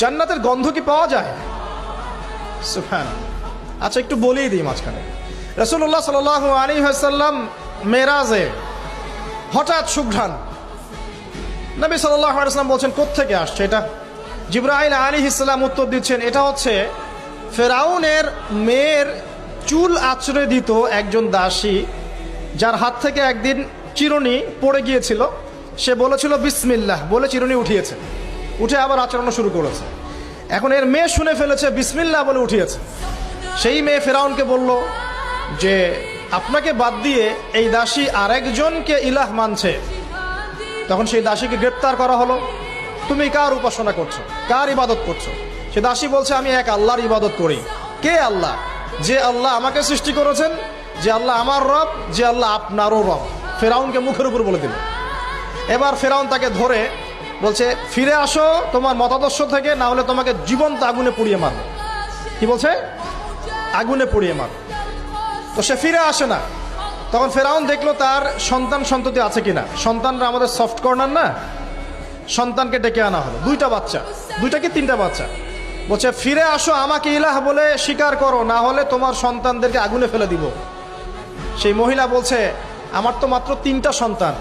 জান্নাতের গন্ধ কি পাওয়া যায়? আচ্ছা একটু বলেই দিই মাঝখানে। রসুল্লাহ সাল আলী হাসাল্লাম মেরাজে হঠাৎ সুঘ্রাণ। নবী সাল্লাম বলছেন, কোত্থেকে আসছে এটা? জিব্রাহিল আলী ইসলাম উত্তর দিচ্ছেন, এটা হচ্ছে ফেরাউনের মেয়ের চুল আছড়ে দিত একজন দাসী, যার হাত থেকে একদিন চিরুনি পড়ে গিয়েছিল। সে বলেছিল, বিসমিল্লাহ। বলে চিরুনি উঠিয়েছে। উঠে আবার আচরণ শুরু করেছে। এখন এর মেয়ে শুনে ফেলেছে, বিসমিল্লাহ বলে উঠিয়েছে। সেই মেয়ে ফেরাউনকে বলল যে, আপনাকে বাদ দিয়ে এই দাসী আরেকজনকে ইলাহ মানছে। তখন সেই দাসীকে গ্রেপ্তার করা হলো। তুমি কার উপাসনা করছ? কার ইবাদত করছ? সে দাসী বলছে, আমি এক আল্লাহর ইবাদত করি। কে আল্লাহ? যে আল্লাহ আমাকে সৃষ্টি করেছেন, যে আল্লাহ আমার রব, যে আল্লাহ আপনারও রব। ফেরাউনকে মুখের উপর বলে দিল। এবার ফেরাউন তাকে ধরে বলছে, ফিরে আসো তোমার মতাদর্শ থেকে, না হলে তোমাকে জীবন্ত আগুনে পুড়িয়ে মারো কি বলছে? আগুনে পুড়িয়ে মারো তো সে ফিরে আসে না। তখন ফেরাউন দেখল তার সন্তান সন্ততি আছে কিনা। সন্তানরা আমাদের সফট কর্নার না? সন্তানকে ডেকে আনা হলো। দুইটা বাচ্চা। দুইটা কি তিনটা বাচ্চা? বলছে, ফিরে আসো, আমাকে ইলাহ বলে স্বীকার করো, না হলে তোমার সন্তানদেরকে আগুনে ফেলে দিব। সেই মহিলা বলছে, আমার তো মাত্র তিনটা সন্তান।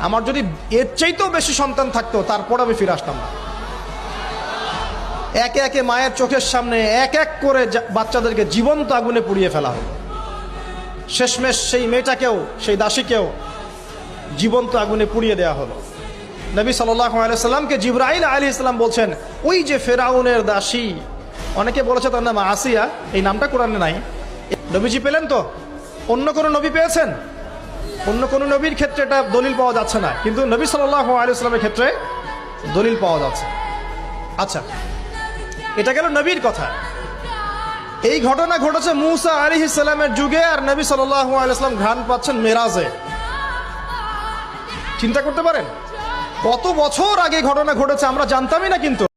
আমার যদি এর চাইতেও বেশি সন্তান থাকতো, তারপর আমি ফিরে আসতাম না। একে একে মায়ের চোখের সামনে এক এক করে বাচ্চাদেরকে জীবন্ত আগুনে পুড়িয়ে ফেলা হলো। শেষমেশ সেই মেয়েটাকেও, সেই দাসীকেও জীবন্ত আগুনে পুড়িয়ে দেওয়া হলো। নবী সাল্লামকে জিব্রাইল আলী ইসলাম বলছেন, ওই যে ফেরাউনের দাসী। অনেকে বলেছে তার নাম আসিয়া, এই নামটা কোরআনে নাই। নবীজি পেলেন তো? অন্য কোনো নবী পেয়েছেন? অন্য কোনো নবীর ক্ষেত্রে এটা দলিল পাওয়া যাচ্ছে না, কিন্তু নবী সাল্লাহ আলী ক্ষেত্রে দলিল পাওয়া যাচ্ছে। আচ্ছা এটা গেল নবীর কথা। এই ঘটনা ঘটেছে মুসা আলী ইসলামের যুগে, আর নবী সাল্লাহ আলাইসলাম ঘ্রাণ পাচ্ছেন মেরাজে। চিন্তা করতে পারেন? কত বছর আগে ঘটনা ঘটেছে আমরা জানতামই না কিন্তু।